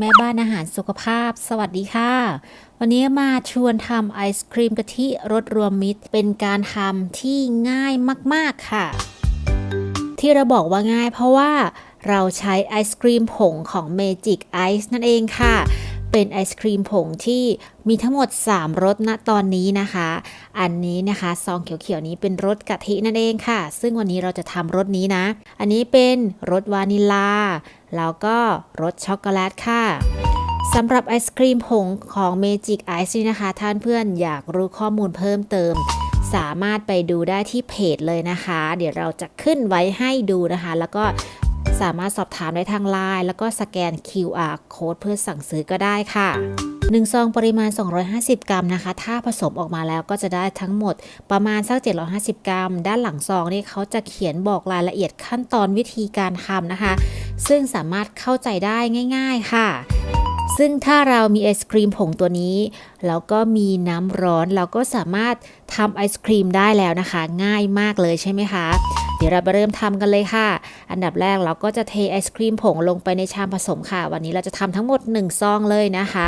แม่บ้านอาหารสุขภาพ สวัสดีค่ะ วันนี้มาชวนทำไอศครีมกะทิรสรวมมิตร เป็นการทำที่ง่ายมาก ๆ ค่ะ ที่เราบอกว่าง่ายเพราะว่าเราใช้ไอศครีมผงของ Magic Ice นั่นเองค่ะ เป็นไอศครีมผงที่มีทั้งหมด 3รสณตอนนี้นะคะ อันนี้นะคะซองเขียวๆนี้เป็นรสกะทินั่นเองค่ะ ซึ่งวันนี้เราจะทำรสนี้นะ อันนี้เป็นรสวานิลา แล้วก็รสช็อกโกแลตค่ะสำหรับไอศครีมผงของ Magic Ice นี่นะคะ ท่านเพื่อนอยากรู้ข้อมูลเพิ่มเติม สามารถไปดูได้ที่เพจเลยนะคะ เดี๋ยวเราจะขึ้นไว้ให้ดูนะคะ แล้วก็ สามารถสอบถามได้ทางไลน์แล้วก็สแกน QR code เพื่อสั่งซื้อก็ได้ค่ะ1ซองปริมาณ 250 กรัมนะคะ ถ้าผสมออกมาแล้วก็จะได้ทั้งหมดประมาณสัก 750 กรัม ด้านหลังซองนี่เขาจะเขียนบอกรายละเอียดขั้นตอนวิธีการทำนะคะ ซึ่งสามารถเข้าใจได้ง่าย ๆค่ะ ซึ่งถ้าเรามีไอศครีมผงตัวนี้ แล้วก็มีน้ำร้อนเราก็สามารถทำไอศครีมได้แล้วนะคะ ง่ายมากเลยใช่ไหมคะ ดี๋ยวเราไปเริ่มทำกันเลยค่ะ อันดับแรกเราก็จะเทไอศครีมผงลงไปในชามผสมค่ะ วันนี้เราจะทำทั้งหมด 1 ซองเลยนะคะ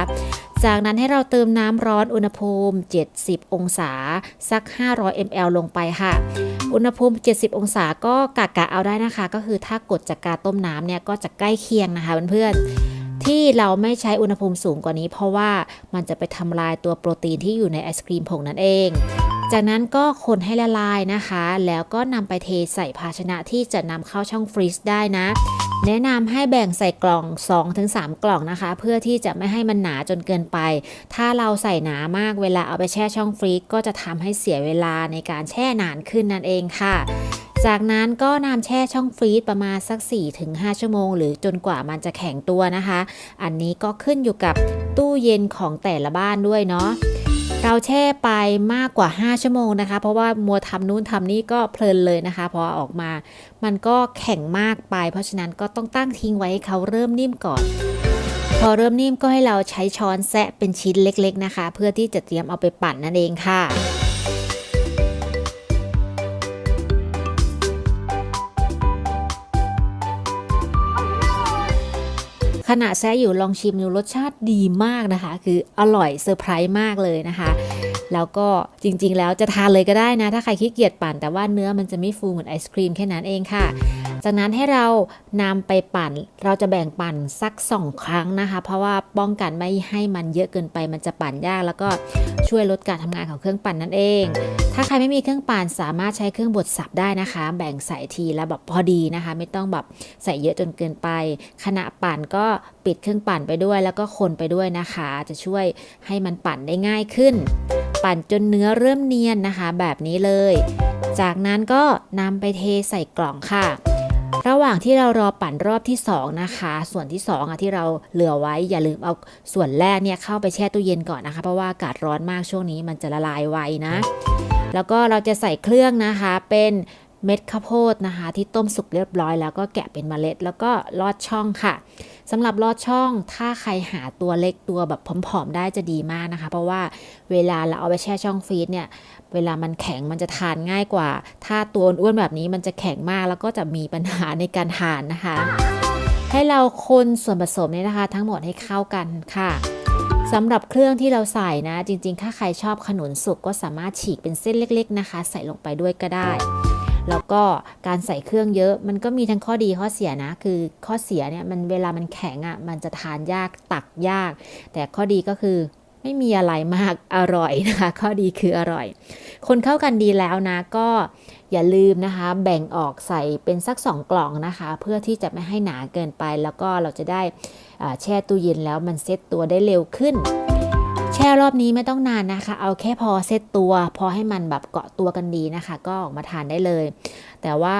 จากนั้นให้เราเติมน้ำร้อนอุณหภูมิ 70 องศา สัก 500 ml ลงไปค่ะ อุณหภูมิ 70 องศาก็กะกะเอาได้นะคะ ก็คือถ้ากดจากการต้มน้ำเนี่ยก็จะใกล้เคียงนะคะเพื่อนๆที่เราไม่ใช้อุณหภูมิสูงกว่านี้เพราะว่ามันจะไปทำลายตัวโปรตีนที่อยู่ในไอศครีมผงนั่นเอง จากนั้นก็คนให้ละลายนะคะ แล้วก็นำไปเทใส่ภาชนะที่จะนำเข้าช่องฟรีซได้นะ แนะนำให้แบ่งใส่กล่อง 2-3 กล่องนะคะ เพื่อที่จะไม่ให้มันหนาจนเกินไป ถ้าเราใส่หนามากเวลาเอาไปแช่ช่องฟรีซก็จะทำให้เสียเวลาในการแช่นานขึ้นนั่นเองค่ะ จากนั้นก็นำแช่ช่องฟรีซประมาณสัก 4-5 ชั่วโมง หรือจนกว่ามันจะแข็งตัวนะคะ อันนี้ก็ขึ้นอยู่กับตู้เย็นของแต่ละบ้านด้วยเนาะ เราแช่ไปมากกว่า 5 ชั่วโมงนะคะ เพราะว่ามัวทำนู่นทำนี่ก็เพลินเลยนะคะ พอออกมา มันก็แข็งมากไป เพราะฉะนั้นก็ต้องตั้งทิ้งไว้ให้เขาเริ่มนิ่มก่อน พอเริ่มนิ่มก็ให้เราใช้ช้อนแซะเป็นชิ้นเล็ก ๆนะคะ เพื่อที่จะเตรียมเอาไปปั่นนั่นเองค่ะ ขณะแซะอยู่ลองชิมดูรสชาติดีมากนะคะ คืออร่อยเซอร์ไพรส์มากเลยนะคะ แล้วก็จริงๆ แล้วจะทานเลยก็ได้นะ ถ้าใครขี้เกียจปั่น แต่ว่าเนื้อมันจะไม่ฟูเหมือนไอศครีมแค่นั้นเองค่ะ จากนั้นให้เรานำไปปั่น เราจะแบ่งปั่นสัก 2 ครั้งนะคะ เพราะว่าป้องกันไม่ให้มันเยอะเกินไป มันจะปั่นยาก แล้วก็ช่วยลดการทำงานของเครื่องปั่นนั่นเอง ถ้าใครไม่มีเครื่องปั่นสามารถใช้เครื่องบดสับได้นะคะ แบ่งใส่ทีแล้วแบบพอดีนะคะ ไม่ต้องแบบใส่เยอะจนเกินไป ขณะปั่นก็ปิดเครื่องปั่นไปด้วย แล้วก็คนไปด้วยนะคะ จะช่วยให้มันปั่นได้ง่ายขึ้น ปั่นจนเนื้อเริ่มเนียนนะคะ แบบนี้เลย จากนั้นก็นำไปเทใส่กล่องค่ะ ระหว่างที่เรารอปั่นรอบที่ 2 นะคะ ส่วนที่ 2อะที่เราเหลือไว้อย่าลืมเอาส่วนแรกเนี่ยเข้าไปแช่ตู้เย็นก่อนนะคะ เพราะว่าอากาศร้อนมากช่วงนี้มันจะละลายไวนะ แล้วก็เราจะใส่เครื่องนะคะเป็นเม็ดข้าวโพดนะคะ ที่ต้มสุกเรียบร้อยแล้วก็แกะเป็นเมล็ด แล้วก็ลอดช่องค่ะ สำหรับลอดช่องถ้าใครหาตัวเล็กตัวแบบผอมๆได้จะดีมากนะคะ เพราะว่าเวลาเราเอาไปแช่ช่องฟรีซเนี่ยเวลามันแข็งมันจะทานง่ายกว่า ถ้าตัวอ้วนแบบนี้มันจะแข็งมากแล้วก็จะมีปัญหาในการทานนะคะ ให้เราคนส่วนผสมเนี่ยนะคะ ทั้งหมดให้เข้ากันค่ะสำหรับเครื่องที่เราใส่นะ จริงๆ ถ้าใครชอบขนุนสุกก็สามารถฉีกเป็นเส้นเล็ก ๆ นะคะ ใส่ลงไปด้วยก็ได้ แล้วก็การใส่เครื่องเยอะ มันก็มีทั้งข้อดีข้อเสียนะ คือข้อเสียเนี่ยมันเวลามันแข็งอะ่ะ มันจะทานยากตักยาก แต่ข้อดีก็คือไม่มีอะไรมากอร่อยนะคะ ข้อดีคืออร่อย คนเข้ากันดีแล้วนะก็อย่าลืมนะคะ แบ่งออกใส่เป็นสักสองกล่องนะคะ เพื่อที่จะไม่ให้หนาเกินไป แล้วก็เราจะได้แช่ตู้เย็นแล้วมันเซ็ตตัวได้เร็วขึ้น แช่รอบนี้ไม่ต้องนานนะคะ เอาแค่พอเซตตัว พอให้มันแบบเกาะตัวกันดีนะคะ ก็ออกมาทานได้เลย แต่ว่า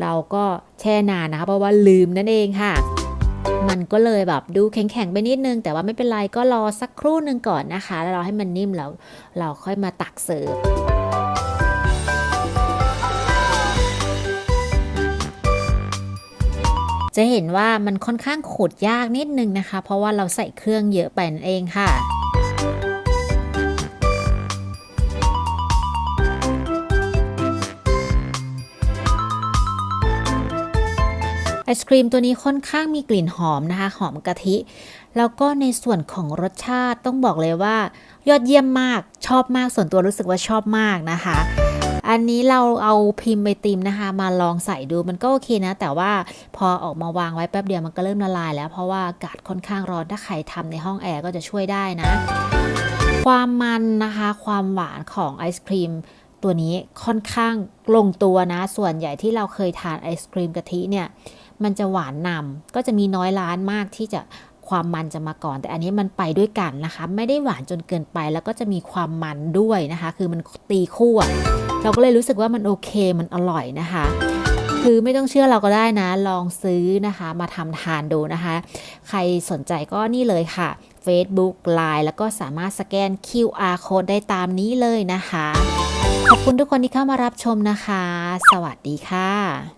เราก็แช่นานนะคะ เพราะว่าลืมนั่นเองค่ะ มันก็เลยแบบดูแข็งๆไปนิดนึง แต่ว่าไม่เป็นไรก็รอสักครู่หนึ่งก่อนนะคะ แล้วราให้มันนิ่มแล้วเราค่อยมาตักเสิร์ฟจะเห็นว่ามันค่อนข้างขูดยากนิดนึงนะคะ เพราะว่าเราใส่เครื่องเยอะไปนั่นเองค่ะ ไอศครีมตัวนี้ค่อนข้างมีกลิ่นหอมนะคะ หอมกะทิ แล้วก็ในส่วนของรสชาติต้องบอกเลยว่า ยอดเยี่ยมมากชอบมากส่วนตัวรู้สึกว่าชอบมากนะคะ อันนี้เราเอาพิมพ์ไอติมนะคะ มาลองใส่ดูมันก็โอเคนะ แต่ว่าพอออกมาวางไว้แป๊บเดียวมันก็เริ่มละลายแล้วเพราะว่าอากาศค่อนข้างร้อนถ้าใครทำในห้องแอร์ก็จะช่วยได้นะ ความมันนะคะ ความหวานของไอศครีมตัวนี้ค่อนข้างลงตัวนะ ส่วนใหญ่ที่เราเคยทานไอศครีมกะทิเนี่ย มันจะหวานนำก็จะมีน้อยร้านมากที่จะความมันจะมาก่อน แต่อันนี้มันไปด้วยกันนะคะ ไม่ได้หวานจนเกินไปแล้วก็จะมีความมันด้วยนะคะ คือมันตีคู่เราก็เลยรู้สึกว่ามันโอเคมันอร่อยนะคะ คือไม่ต้องเชื่อเราก็ได้นะ ลองซื้อนะคะ มาทำทานดูนะคะ ใครสนใจก็นี่เลยค่ะ Facebook Line แล้วก็สามารถสแกน QR code ได้ตามนี้เลยนะคะ ขอบคุณทุกคนที่เข้ามารับชมนะคะ สวัสดีค่ะ